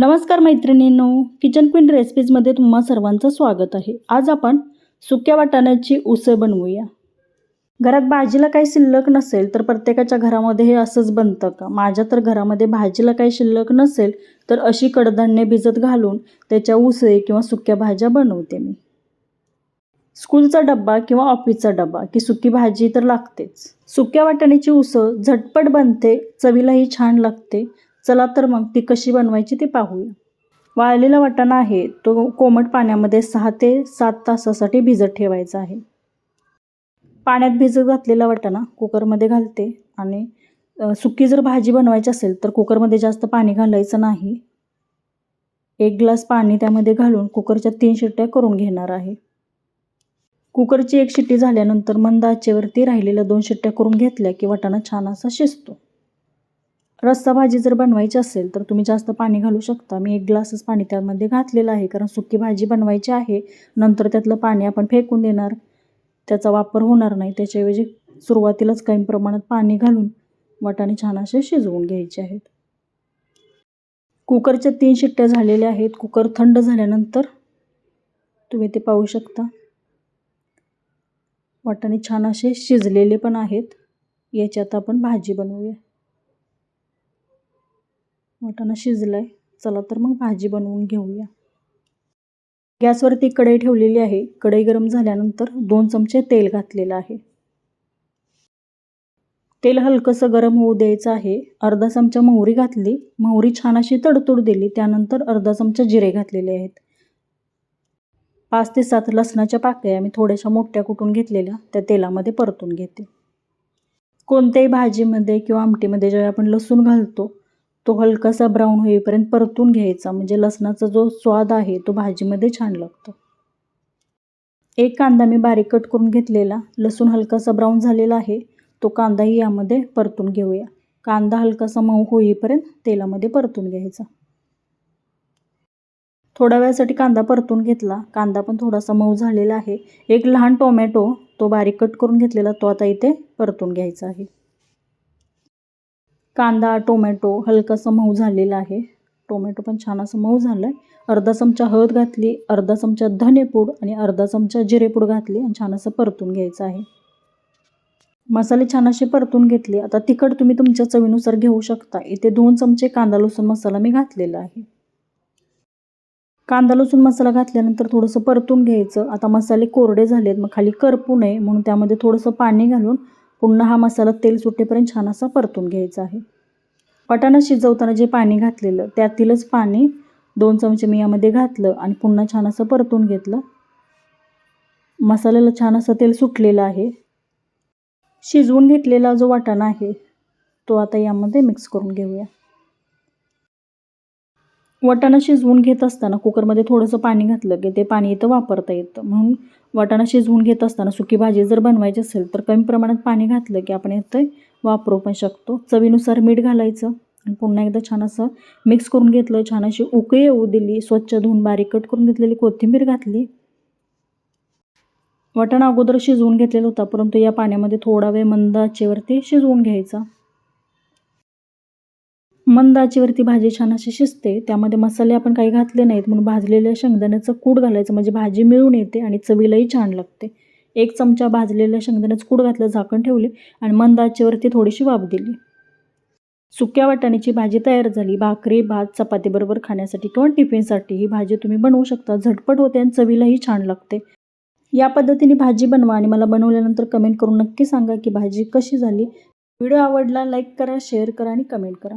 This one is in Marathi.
नमस्कार मैत्रिणींनो किचन क्वीन रेसिपीजमध्ये तुम्हा सर्वांचं स्वागत आहे. आज आपण सुक्या वाटाण्याची उसळ बनवूया. घरात भाजीला काही शिल्लक नसेल तर प्रत्येकाच्या घरामध्ये हे असंच बनतं का? माझ्या तर घरामध्ये भाजीला काही शिल्लक नसेल तर अशी कडधान्य भिजत घालून त्याच्या उसळी किंवा सुक्या भाज्या बनवते मी. स्कूलचा डब्बा किंवा ऑफिसचा डब्बा की सुकी भाजी तर लागतेच. सुक्या वाटाण्याची उसळ झटपट बनते चवीलाही छान लागते चला तर मग ती कशी बनवायची ते पाहूया. वाळलेला वाटाणा आहे तो कोमट पाण्यामध्ये सहा ते सात तासासाठी भिजत ठेवायचा आहे. पाण्यात भिजत घातलेला वाटाणा कुकरमध्ये घालते आणि सुकी जर भाजी बनवायची असेल तर कुकरमध्ये जास्त पाणी घालायचं नाही. एक ग्लास पाणी त्यामध्ये घालून कुकरच्या तीन शिट्ट्या करून घेणार आहे. कुकरची एक शिट्टी झाल्यानंतर मंद आचेवरती राहिलेल्या दोन शिट्ट्या करून घेतल्या की वाटाणा छान असा शिजतो. रस्सा भाजी जर बनवायची असेल तर तुम्ही जास्त पाणी घालू शकता. मी एक ग्लासच पाणी त्यामध्ये घातलेलं आहे कारण सुकी भाजी बनवायची आहे. नंतर त्यातलं पाणी आपण फेकून देणार. त्याचा वापर होणार नाही. त्याच्याऐवजी सुरुवातीलाच काही प्रमाणात पाणी घालून वाटाणे छान असे शिजवून घ्यायचे आहेत. कुकरच्या तीन शिट्ट्या झालेल्या आहेत. कुकर थंड झाल्यानंतर तुम्ही ते पाहू शकता. वाटाणे छान असे शिजलेले पण आहेत. याच्यात आपण भाजी बनवूया. वाटाणा शिजलाय. चला तर मग भाजी बनवून घेऊया. गॅसवरती कढई ठेवलेली आहे. कढई गरम झाल्यानंतर दोन चमचे तेल घातलेलं आहे. तेल हलकंसं गरम होऊ द्यायचं आहे. अर्धा चमचा मोहरी घातली. मोहरी छान अशी तडतोड दिली. त्यानंतर अर्धा चमचा जिरे घातलेले आहेत. पाच ते सात लसणाच्या पाकळ्या मी थोड्याशा मोठ्या कुटून घेतलेल्या त्या तेलामध्ये परतून घेते. कोणत्याही भाजीमध्ये किंवा आमटीमध्ये जेव्हा आपण लसूण घालतो तो हलकासा ब्राऊन होईपर्यंत परतून घ्यायचा. म्हणजे लसणाचा जो स्वाद आहे तो भाजीमध्ये छान लागतो. एक कांदा मी बारीक कट करून घेतलेला. लसूण हलकासा ब्राऊन झालेला आहे. तो कांदाही यामध्ये परतून घेऊया. कांदा हलकासा मऊ होईपर्यंत तेलामध्ये परतून घ्यायचा. थोड्या वेळासाठी कांदा परतून घेतला. कांदा पण थोडासा मऊ झालेला आहे. एक लहान टोमॅटो तो बारीक कट करून घेतलेला तो आता इथे परतून घ्यायचा आहे. कांदा टोमॅटो हलकासा मऊ झालेला आहे. टोमॅटो पण छान असं मऊ झालं आहे अर्धा चमचा हळद घातली अर्धा चमचा धनेपूड आणि अर्धा चमचा जिरेपूड घातली आणि छान असं परतून घ्यायचं आहे. मसाले छान असे परतून घेतले. आता तिखट तुम्ही तुमच्या चवीनुसार घेऊ शकता. इथे दोन चमचे कांदा लसूण मसाला मी घातलेला आहे. कांदा लसूण मसाला घातल्यानंतर थोडंसं परतून घ्यायचं. आता मसाले कोरडे झालेत मग खाली करपू नये म्हणून त्यामध्ये थोडंसं पाणी घालून पुन्हा हा मसाला तेल सुटेपर्यंत छान असा परतून घ्यायचा आहे. वाटाणा शिजवताना जे पाणी घातलेलं त्यातीलच पाणी दोन चमचे मी यामध्ये घातलं आणि पुन्हा छान असं परतून घेतलं. मसाल्याला छान असं तेल सुटलेलं आहे. शिजवून घेतलेला जो वाटाणा आहे तो आता यामध्ये मिक्स करून घेऊया. वाटाणा शिजवून घेत असताना कुकरमध्ये थोडंसं पाणी घातलं की ते पाणी इथं वापरता येतं. म्हणून वाटाणा शिजवून घेत असताना सुकी भाजी जर बनवायची असेल तर कमी प्रमाणात पाणी घातलं की आपण इथं वापरू पण शकतो. चवीनुसार मीठ घालायचं आणि पुन्हा एकदा छान असं मिक्स करून घेतलं. छान अशी उकळी येऊ दिली. स्वच्छ धुवून बारीक कट करून घेतलेली कोथिंबीर घातली. वाटाणा अगोदर शिजवून घेतलेला होता परंतु या पाण्यामध्ये थोडा वेळ मंद आचेवरती शिजवून घ्यायचा. मंद आचेवरती भाजी छान अशी शिजते. त्यामध्ये मसाले आपण काही घातले नाहीत. म्हणून भाजलेल्या शेंगदाण्याचं कूड घालायचं. म्हणजे भाजी मिळून येते आणि चवीलाही छान लागते. एक चमचा भाजलेल्या शेंगदाण्याचं कूड घातलं झाकण ठेवले आणि मंद आचेवरती थोडीशी वाफ दिली. सुक्या वाटाण्याची भाजी तयार झाली. भाकरी भात चपातीबरोबर खाण्यासाठी किंवा टिफिनसाठी ही भाजी तुम्ही बनवू शकता. झटपट होते आणि चवीलाही छान लागते. या पद्धतीने भाजी बनवा आणि मला बनवल्यानंतर कमेंट करून नक्की सांगा की भाजी कशी झाली. व्हिडिओ आवडला लाईक करा शेअर करा आणि कमेंट करा.